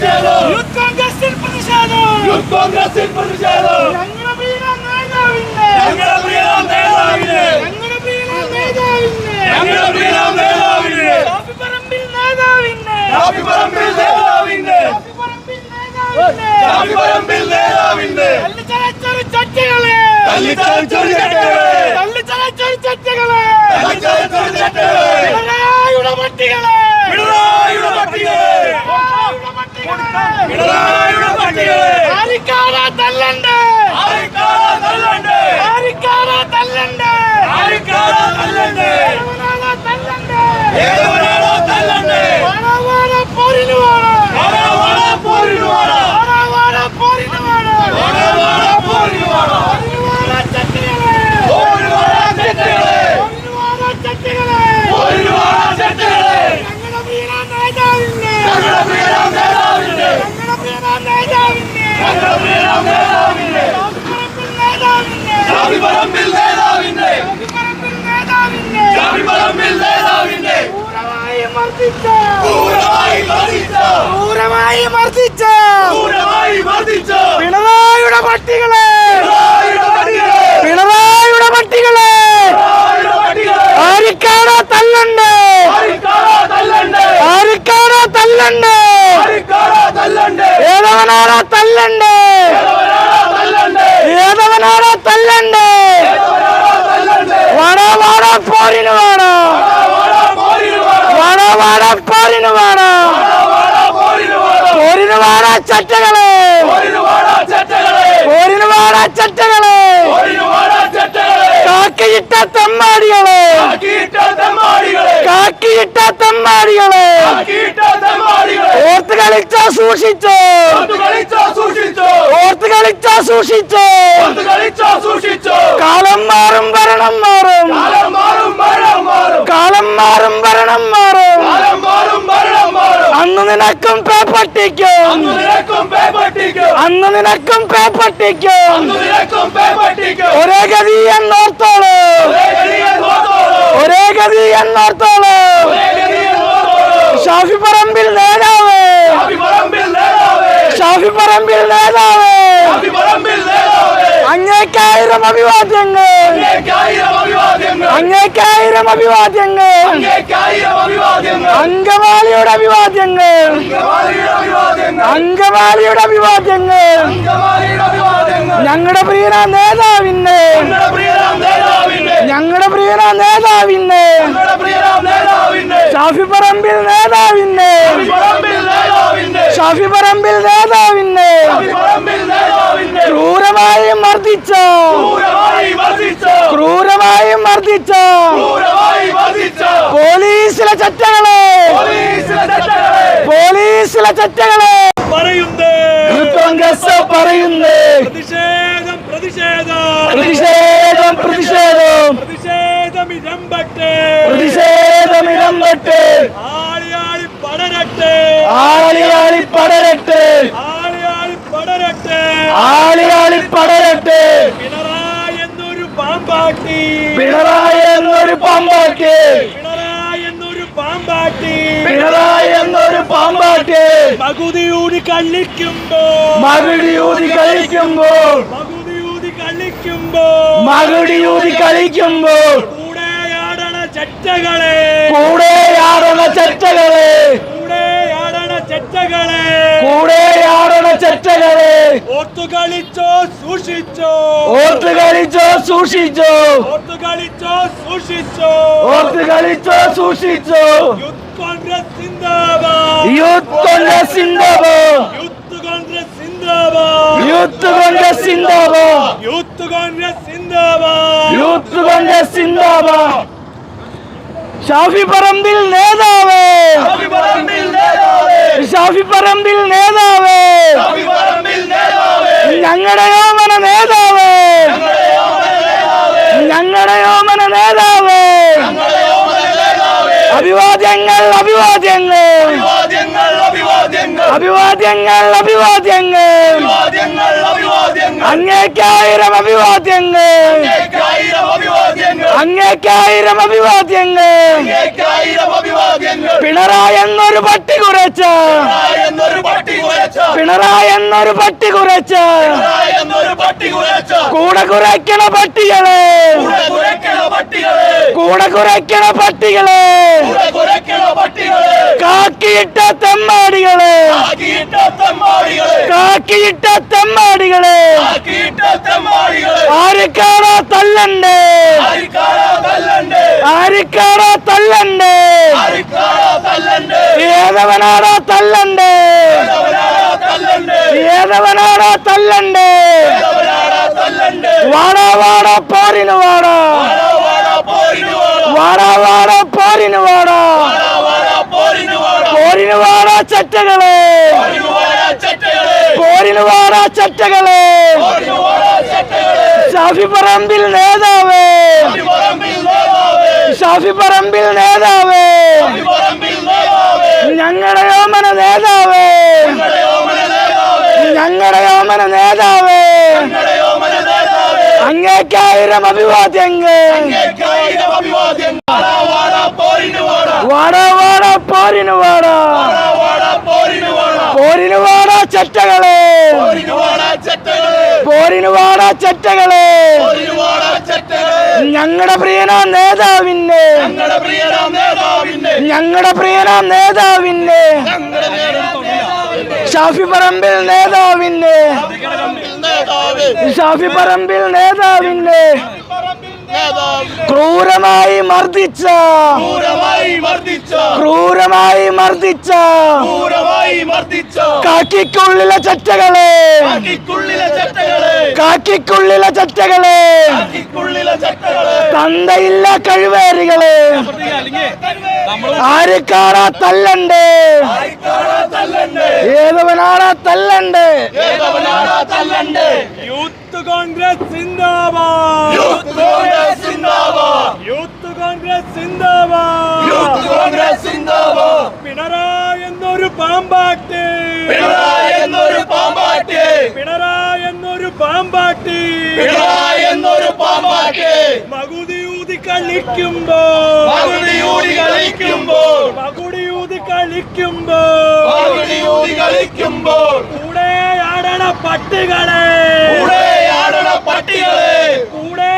പ്രതിഷേധം. യൂത്ത് കോൺഗ്രസിൽ പ്രതിഷേധം. യൂത്ത് കോൺഗ്രസിൽ പ്രതിഷേധം. ഞങ്ങളുടെ പ്രിയ നേതാവിന്റെ ഞങ്ങളുടെ പ്രിയ നേതാവിന് ഞങ്ങളുടെ പ്രിയ നേതാവിന്റെ ഞങ്ങളുടെ പ്രിയ നേതാവിന് കാപ്പിപ്പറമ്പിൽ നേതാവിന്റെ കാപ്പിപ്പറമ്പിൽ നേതാവിന് കാപ്പിപ്പറമ്പിൽ നേതാവിന്റെ കാപ്പിപ്പറമ്പിൽ നേതാവിന് തല്ലിച്ചതച്ചൊരു ചട്ടകളെ. തല്ലിച്ചതച്ചൊരു ചട്ടകളെ. തല്ലിച്ചതച്ചൊരു ചട്ടകളെ. തല്ലിച്ചതച്ചൊരു ചട്ടകളെ. പട്ടികളെ. Yeah. తల్లండి ఏదవనాడ తల్లండి ఏదవనాడ తల్లండి వడవాడ పోరిన వాడ వడవాడ పోరిన వాడ పోరిన వాడ చట్టగలే పోరిన వాడ చట్టగలే కాకి ఇట్ట తమ్మాడియ ഓർത്ത് കളിച്ച സൂക്ഷിച്ചോ. ഓർത്ത് കളിച്ച സൂക്ഷിച്ചോ. കാലം മാറും ഭരണം മാറും. കാലം മാറും ഭരണം മാറും. അന്ന് നിനക്കും പേപ്പട്ടിക്കും അന്ന് നിനക്കും പേപ്പട്ടിക്കും ഒരേ ഗതി എന്നോർത്തോളൂ. ഒരേ ഗതി എന്നോർത്തോളം ഷാഫി പറമ്പിൽ നേതാവ്. ഷാഫി പറമ്പിൽ നേതാവ്. അങ്ങേക്കായിരം അഭിവാദ്യങ്ങൾ. അങ്ങേക്കായിരം അഭിവാദ്യങ്ങൾ. അങ്കമാലിയുടെ അഭിവാദ്യങ്ങൾ. അങ്കമാലിയുടെ അഭിവാദ്യങ്ങൾ. ഞങ്ങളുടെ പ്രിയ നേതാവിന്റെ ഞങ്ങളുടെ പ്രിയന നേതാവിന്നെ. ഷാഫി പറമ്പിൽ നേതാവിന്നെ. ഷാഫി പറമ്പിൽ നേതാവിന്നെ. ക്രൂരമായി മർദ്ദിച്ച. ക്രൂരമായി മർദ്ദിച്ച. പോലീസിലെ ചറ്റകളെ പോലീസിലെ ചറ്റകളെ പറയുന്നേ. പറയുന്നേ. പ്രതിഷേധം പ്രതിഷേധം. പ്രതിഷേധം. പ്രതിഷേധം പ്രതിഷേധം ഇരമ്പട്ടെ പ്രതിഷേധം ഇരമ്പട്ടെ ആളിയാളി പടരട്ടെ. ആളിയാളി പടരട്ടെ. ആളിയാളി പടരട്ടെ. ആളിയാളി പടരട്ടെ. പിണറായി എന്നൊരു പാമ്പാട്ടി. പിണറായി എന്നൊരു പാമ്പാട്ടി. പിണറായി എന്നൊരു പാമ്പാട്ടി. പിണറായി എന്നൊരു പാമ്പാട്ടി. മകുതിയൂടി കളിക്കുമ്പോ മകുതിയൂടി കളിക്കുമ്പോൾ മകുടിയൂതി കളിക്കുമ്പോൾ കൂടെയാടണ ചറ്റകളെ. കൂടെയാടണ ചട്ടകളെ ഓർത്തു കളിച്ചോ സൂക്ഷിച്ചോ. ഓർത്തു കളിച്ചോ സൂക്ഷിച്ചോ. ഓർത്തു കളിച്ചോ സൂക്ഷിച്ചോ. ഓർത്തു കളിച്ചോ സൂക്ഷിച്ചോ. യൂത്ത് കോൺഗ്രസ് സിന്ദാബാദ്. യൂത്ത് കോൺഗ്രസ് സിന്ദാബാദ്. യൂത്ത് കോൺഗ്രസ് സിന്ദാബാദ്. യൂത്ത് കോൺഗ്രസ് സിന്ദാബാദ്. യൂത്ത് കോൺഗ്രസ് സിന്ദാബാദ്. ഷാഫി പറമ്പിൽ നേതാവ്. ഷാഫി പറമ്പിൽ നേതാവേ. ഞങ്ങളുടെ യോമന നേതാവ്. ഞങ്ങളുടെ യോമന നേതാവേ. അഭിവാദ്യങ്ങൾ അഭിവാദ്യങ്ങൾ. അഭിവാദ്യങ്ങൾ അഭിവാദ്യങ്ങൾ. അഭിവാദ്യങ്ങൾ അഭിവാദ്യങ്ങൾ. അങ്ങേക്കായിരം അഭിവാദ്യങ്ങൾ. അങ്ങേക്കായിരം അഭിവാദ്യങ്ങൾ. പിണറായി എന്നൊരു പട്ടി കുറച്ച. പിണറായി എന്നൊരു പട്ടി കുറച്ച. കൂടെ കുറയ്ക്കണ പട്ടികളെ. കൂടെ കുറയ്ക്കണ പട്ടികളെ. കാക്കിയിട്ട തെമ്മാടികളെ. ആക്കിയിട്ട തെമ്മാടികളെ. കാക്കിയിട്ട തല്ലണ്ട്? ആക്കിയിട്ട തല്ലണ്ട്? ഏതവനാട തല്ലണ്ട്? ഏതവനാട തല്ലണ്ട്? വാടാ വാടാ പോരിന് വാടാ. വാടാ വാടാ പോരിന് വാടാ. പോരിന് വാടാ. ചട്ടകളെ പോരിന് വാടാ ചട്ടകളെ. ഷാഫി പറമ്പിൽ നേതാവേ. ഷാഫി പറമ്പിൽ നേതാവേ. ഞങ്ങളുടെ യോമന നേതാവേ. ഞങ്ങളുടെ യോമന നേതാവേ. അങ്ങേക്കായിരം അഭിവാദ്യങ്ങൾ. വാടാ വാടാ പോരിന് വാടാ. പോരിന് വാടാ ചറ്റകളെ. പോരിന് വാടാ ചറ്റകളെ. ഞങ്ങളുടെ പ്രിയന നേതാവിന്റെ ഞങ്ങളുടെ പ്രിയന നേതാവിന്റെ ഷാഫി പറമ്പിൽ നേതാവിന്റെ നേതാവ്. ഷാഫി പറമ്പിൽ നേതാവിന്റെ നേതാവ് ക്രൂരമായി മർദ്ദിച്ച. ക്രൂരമായി മർദ്ദിച്ച. ക്രൂരമായി മർദ്ദിച്ച. ക്രൂരമായി മർദ്ദിച്ച. കാക്കിക്കുള്ളിലെ ചറ്റകളെ. കാക്കിക്കുള്ളിലെ ചട്ടകളെ കാക്കിക്കുള്ളിലെ ചറ്റകളെ. കാക്കിക്കുള്ളിലെ ചട്ടകളെ തന്തയില്ല കഴിവേറികളെ. തല്ലണ്ട്? തല്ലണ്ടേ? ഏതവനാടാ തല്ലണ്ടേ? ഏതവനാടാ തല്ലണ്ടേ? യൂത്ത് കോൺഗ്രസ് സിന്ദാബാദ്. യൂത്ത് കോൺഗ്രസ് സിന്ദാബാദ്. യൂത്ത് കോൺഗ്രസ് സിന്ദാബാദ്. യൂത്ത് കോൺഗ്രസ് സിന്ദാബാദ്. പിണറായി എന്നൊരു പാമ്പാട്ടി. പിണറായി എന്നൊരു പാമ്പാട്ടി. പിണറായി എന്നൊരു പാമ്പാട്ടി. പിണറായി എന്നൊരു പാമ്പാട്ടി. മകുതിയൂതി കളിക്കുമ്പോ. പകുതിയൂടി കളിക്കുമ്പോൾ മകുടിയൂതി കളിക്കുമ്പോ. ഊതി കളിക്കുമ്പോൾ കൂടെ ആടണ പട്ടികളെ കൂടെ ആടണ പട്ടികളെ കൂടെ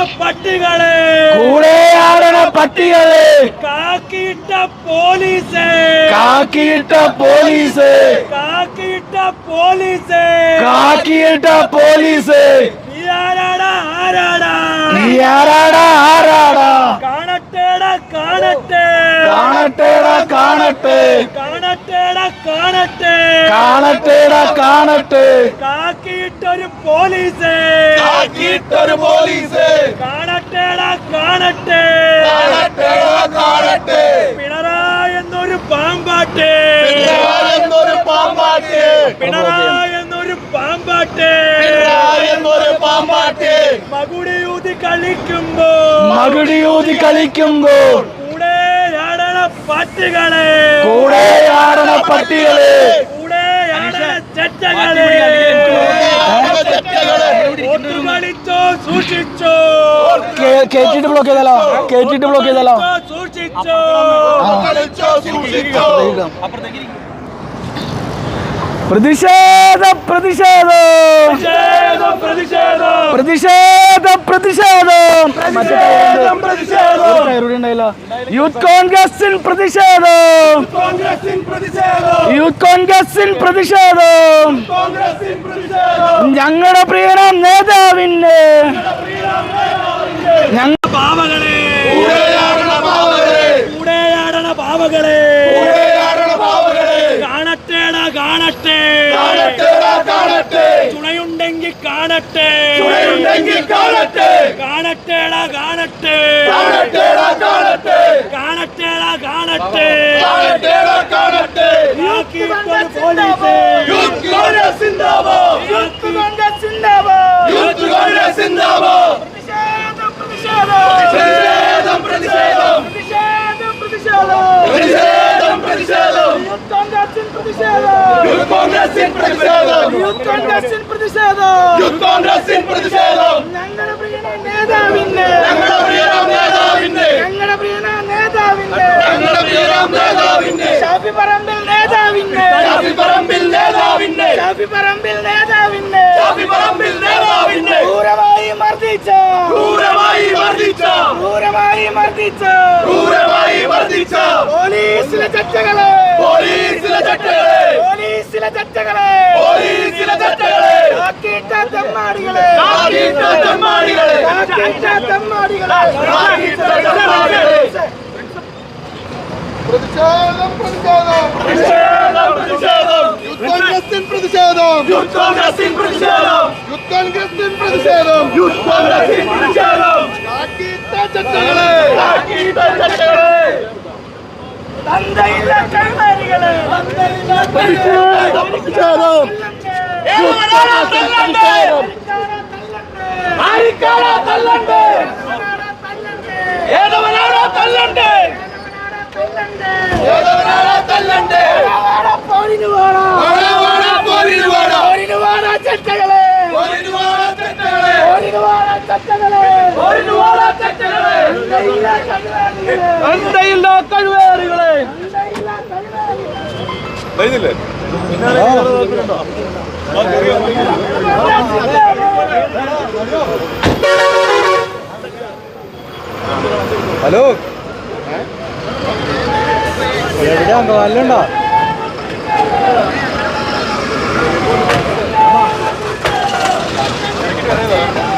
ആടണ പട്ടികളെ കൂടെ ആടണ പട്ടികളെ കാക്കിയിട്ട പോലീസ് കാക്കിയിട്ട പോലീസ് കാക്കിയിട്ട പോലീസ് കാക്കിയിട്ട പോലീസ് നീ ആരാടാ ആരാടാ നീ ആരാടാ ആരാടാ കാണട്ടേടാ കാണട്ടെ കാണട്ടേടാ കാണട്ടെ കാണട്ടേടാ കാണട്ടെ കാണട്ടേടാ കാണട്ടെ കാക്കിയിട്ടൊരു പോലീസ്. കാക്കിയിട്ടൊരു പോലീസ്. കാണട്ടേടാ കാണട്ടെ. കാണട്ടേടാ കാണട്ടെ. പിണറായി എന്നൊരു പാമ്പാട്ട്. പിണറായി എന്നൊരു പാമ്പാട്ട്. പിണറായി എന്നൊരു പാമ്പാട്ട്. പിണറായി എന്നൊരു പാമ്പാട്ടി. മകുടിയൂതി കളിക്കുമ്പോ. മകുടിയൂതി കളിക്കുമ്പോൾ കൂടെ ആടണ പട്ടികളെ. കൂടെ ആടണ പട്ടികളെ കൂടെ ആടണ ചെറ്റകളെ സൂക്ഷിച്ചോ. കേട്ടിട്ട് ബ്ലോക്ക് ചെയ്താലോ? കേട്ടിട്ട് ബ്ലോക്ക് ചെയ്താലോ? സൂക്ഷിച്ചോ. പ്രതിഷേധം പ്രതിഷേധം. പ്രതിഷേധം പ്രതിഷേധം. യൂത്ത് കോൺഗ്രസിൻ പ്രതിഷേധം യൂത്ത് കോൺഗ്രസിൻ പ്രതിഷേധം. കോൺഗ്രസിൻ പ്രതിഷേധം. ഞങ്ങളുടെ പ്രിയനാം നേതാവിന്റെ ഞങ്ങൾ പാവകളെ കൂടെയാടണ പാവകളെ കൂടെ ആടണ പാവകളെ കൂടെയാടണ പാവകളെ കാണട്ടേടാ കാണട്ടെ കാണട്ടെടാ കാണട്ടെ. തുണയുണ്ടെങ്കിൽ കാണട്ടെ. തുണയുണ്ടെങ്കിൽ കാണട്ടെ. കാണട്ടേടാ കാണട്ടെ. കാണട്ടേടാ കാണട്ടെ. കാണട്ടേടാ കാണട്ടെ. കാണട്ടേടാ കാണട്ടെ. കാക്കിയിട്ടൊരു പോലീസ്. യൂത്ത് കോൺഗ്രസ് സിന്ദാബാദ്. യൂത്ത് കോൺഗ്രസ് സിന്ദാബാദ്. യൂത്ത് കോൺഗ്രസ് സിന്ദാബാദ്. പ്രതിഷേധം പ്രതിഷേധം. പ്രതിഷേധം പ്രതിഷേധം. പ്രതിഷേധം പ്രതിഷേധം. പ്രതിഷേധം യൂത്ത് പ്രതിഷേധം. യൂത്ത് കോൺഗ്രസിൻ പ്രതിഷേധം. യൂത്ത് കോൺഗ്രസിൻ പ്രതിഷേധം. യൂത്ത് കോൺഗ്രസിൻ പ്രതിഷേധം. ഞങ്ങളുടെ പ്രിയ നേതാവിന്റെ. ഞങ്ങളുടെ പ്രിയ നേതാവിന്റെ. ഞങ്ങളുടെ പ്രിയ നേതാവിന്റെ. ഞങ്ങളുടെ പ്രിയ നേതാവിന്റെ. ഷാഫി പറമ്പിൽ നേതാവിന്റെ. ഷാഫി പറമ്പിൽ നേതാവിന്റെ. ഷാഫി പറമ്പിൽ നേതാവിന്റെ. തമ്മിൽ നേതാവിന്റെ ക്രൂരമായി മർദ്ദിച്ച ക്രൂരമായി മർദ്ദിച്ച ക്രൂരമായി മർദ്ദിച്ച ക്രൂരമായി മർദ്ദിച്ച പോലീസിലെ ചട്ടകളെ പോലീസിലെ ചട്ടകളെ പോലീസിലെ ചട്ടകളെ പോലീസിലെ ചട്ടകളെ പ്രതിഷേധം പ്രതിഷേധം. പ്രതിഷേധം പ്രതിഷേധം. പ്രതിഷേധം യൂത്ത് കോൺഗ്രസിൻ പ്രതിഷേധം. യൂത്ത് കോൺഗ്രസിൻ പ്രതിഷേധം ചട്ടകളെ തന്തയില്ല കൈമാരികളെ പ്രതിഷേധം ഏതുവനാണോ തല്ലണ്ടേ. ഏതവനാണോ തല്ലണ്ടേ. ഏതവനാണോ തല്ലണ്ടേ. പോരിന് വേണോ? പോരിന് വാടാ. പോരിന് വേണോ ചട്ടകളെ പോരിന് വാടാ ചട്ടകളെ. പോരിന് വേണോ ചട്ടകളെ പോരിന് വാടാ ചട്ടകളെ. തന്തയില്ല കൈമാരികളെ അന്തയില്ല കഴിവേറുകളെ ഹലോ. എവിടെയാ നല്ലുണ്ടോ യൂത്ത് കോൺഗ്രസിൽ പ്രതിഷേധം യൂത്ത് കോൺഗ്രസിൽ പ്രതിഷേധം അങ്ങനെ പ്രിയനാം നേതാവിന്റെ അങ്ങനെ പ്രിയനാം നേതാവിന്റെ പറമ്പിൽ നേതാവിന്റെ പറമ്പിൽ നേതാവിന്റെ